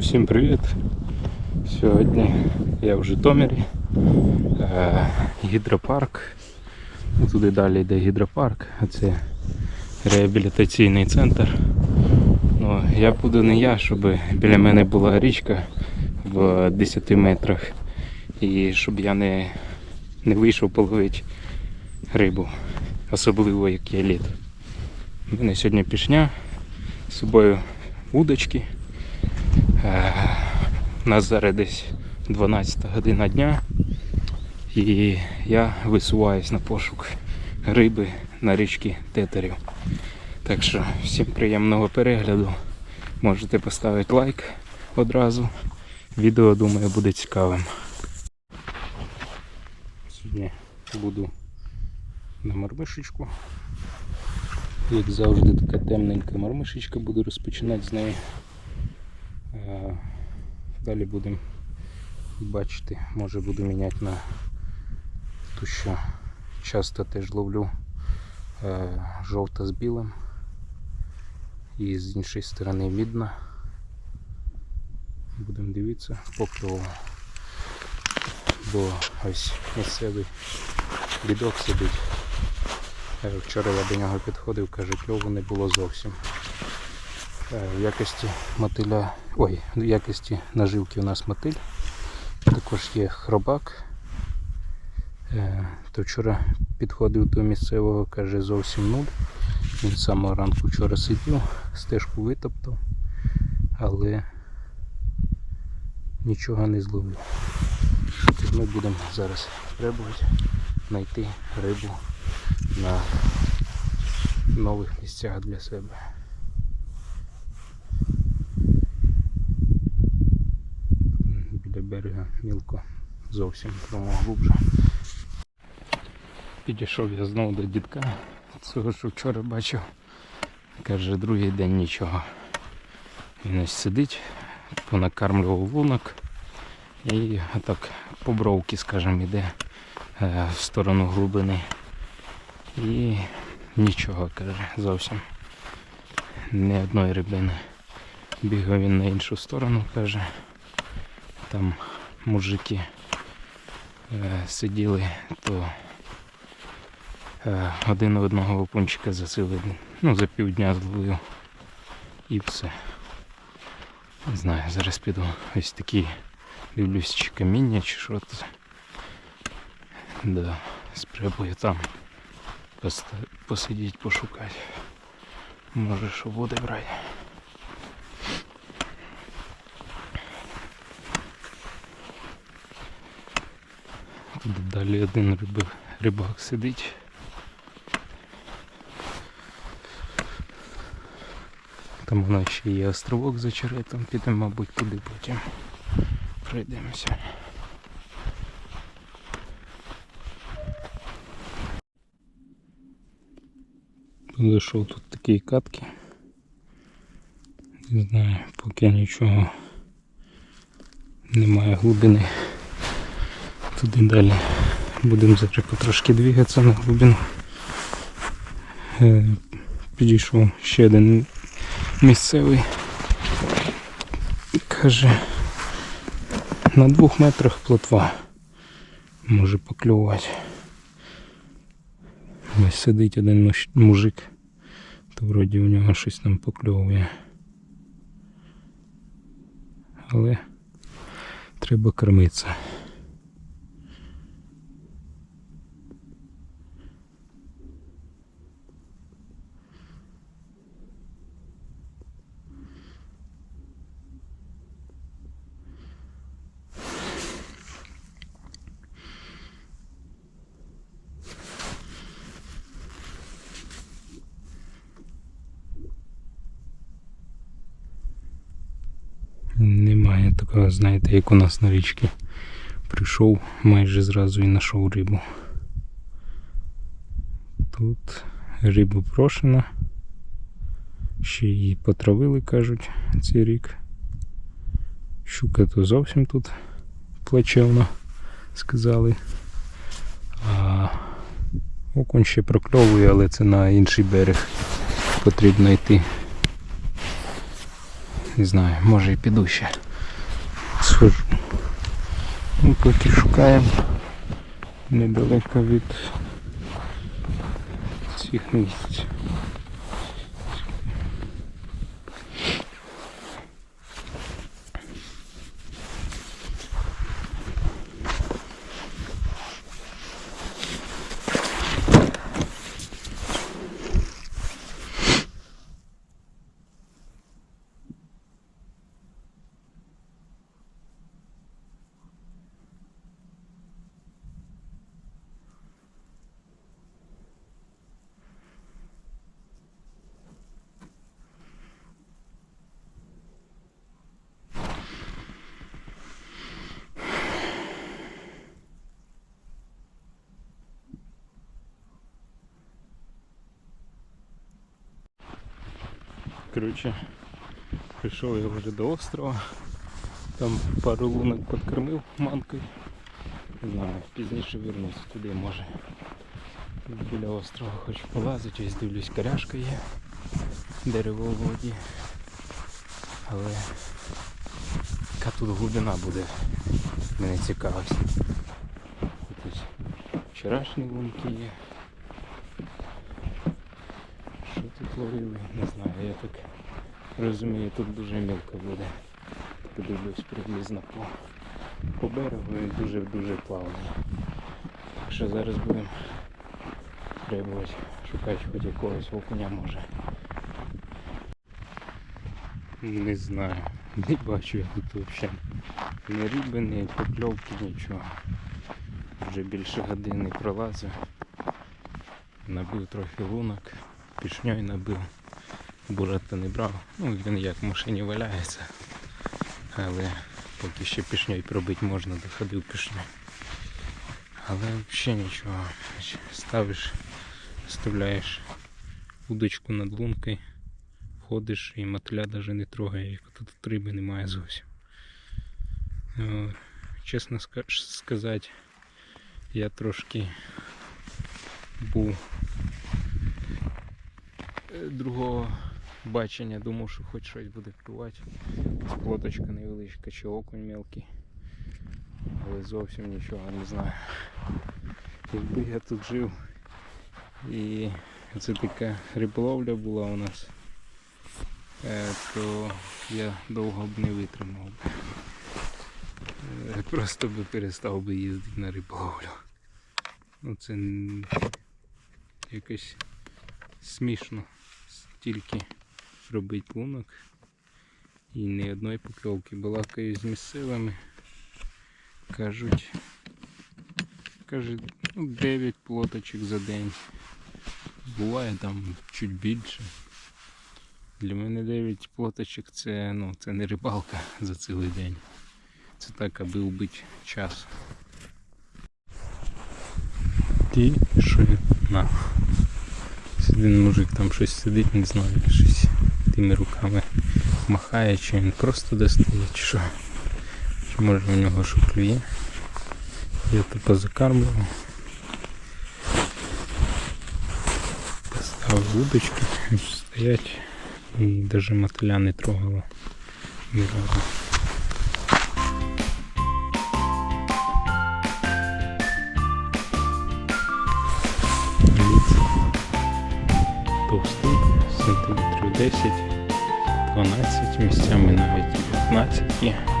Всім привіт! Сьогодні я в Житомирі. Е, гідропарк. Туди далі йде гідропарк, а це реабілітаційний центр. Ну, я буду не я, щоб біля мене була річка в 10 метрах. І щоб я не, не вийшов половити рибу, особливо як є літо. У мене сьогодні пішня, з собою удочки. Е, У нас зараз десь 12 година дня. І я висуваюсь на пошук риби на річці Тетерів. Так що всім приємного перегляду. Можете поставити лайк одразу. Відео, думаю, буде цікавим. Сьогодні буду на мармишечку. Як завжди, така темненька мармишечка, буду розпочинати з неї. Е, Далі будемо бачити, може буду міняти на ту, що часто теж ловлю е, жовта з білим і з іншої сторони мідна. Будемо дивитися, покльову. Бо ось місцевий бідок сидить. Е, Вчора я до нього підходив, каже, кльову не було зовсім. Е, В якості мотиля, ой, в якості наживки у нас мотиль. Також є хробак. Е, То вчора підходив до місцевого, каже зовсім нуль. Він з самого ранку вчора сидів, стежку витоптав, але нічого не зловив. Ми будемо зараз пробувати знайти рибу на нових місцях для себе. біля берега мілко зовсім тому глубже. Підійшов я знову до дідка, цього що вчора бачив. Каже, другий день нічого. Він ось сидить, понакармлював лунок і так по бровки, скажімо, йде е, в сторону глибини. І нічого, каже, зовсім. Ні одної рибини. Бігав він на іншу сторону, каже. Там мужики е, сиділи, то е, один одного опунчика засили, ну, за півдня зловив і все. Не знаю, зараз піду ось такі дивлюсь, чи каміння, чи що це. Да, спробую там посидіти, пошукати. Може, що буде брати. Далі один риби, рибак сидить. Там у нас ще є островок за черетом, підемо, мабуть, туди потім пройдемося. Зайшов тут такі катки. Не знаю, поки нічого немає глибини. Туди далі будемо зараз потрошки двигатися на глибину. Е, Підійшов ще один місцевий. Каже, на двох метрах плотва може поклювати. Ось сидить один мужик, то вроді у нього щось там покльовує. Але треба кормитися. Немає такого, знаєте, як у нас на річці. Прийшов майже зразу і знайшов рибу. Тут риба прошена. Ще її потравили, кажуть, цей рік. Щука то зовсім тут плачевно, сказали. А окунь ще прокльовує, але це на інший берег потрібно йти. Не знаю, може і піду ще. Схожу. Ми поки шукаємо недалеко від цих місць. Коротше, прийшов я вже до острова. Там пару лунок підкормив манкою. Не знаю, пізніше вернусь туди може. Біля острова хочу полазити, ось дивлюсь, коряшка є. Дерево в воді. Але яка тут глибина буде, мене цікавить. Тут вчорашні лунки є. Що тут ловили, не знаю, я так розумію, тут дуже мілко буде. Подивлюсь приблизно по, по берегу і дуже-дуже плавно. Так що зараз будемо пробувати шукати хоч якогось окуня може. Не знаю, не бачу я тут взагалі. Ні риби, ні покльовки, нічого. Вже більше години пролазив. Набив трохи лунок, пішньою набив. Бурата не брав. Ну він як в машині валяється. Але поки ще пішньою пробити можна, доходив пішньою. Але взагалі нічого. Ставиш, вставляєш удочку над лункою, ходиш і мотиля навіть не трогає, як тут риби немає зовсім. Е, Чесно сказати, я трошки був другого бачення, думав, що хоч щось буде клювати. Плоточка невеличка чи окунь мелкий. Але зовсім нічого не знаю. Якби я тут жив і це така риболовля була у нас, е, то я довго б не витримав. Е, Просто би перестав би їздити на риболовлю. Ну це якось смішно стільки робити лунок і ні одної покльовки. Балакаю з місцевими. Кажуть, кажуть, ну 9 плоточок за день. Буває там чуть більше. Для мене 9 плоточок це, ну, це не рибалка за цілий день. Це так, аби вбити час. Ті, на. Один мужик там щось сидить, не знаю, щось тими руками махає, чи він просто достає, чи що. Чи може у нього що клює. Я то позакармлював. Поставив удочки, ось стоять і навіть мотиля не трогало. Ні разу. Лід товстий, сантиметрів 10, 12, місцями навіть 15 є.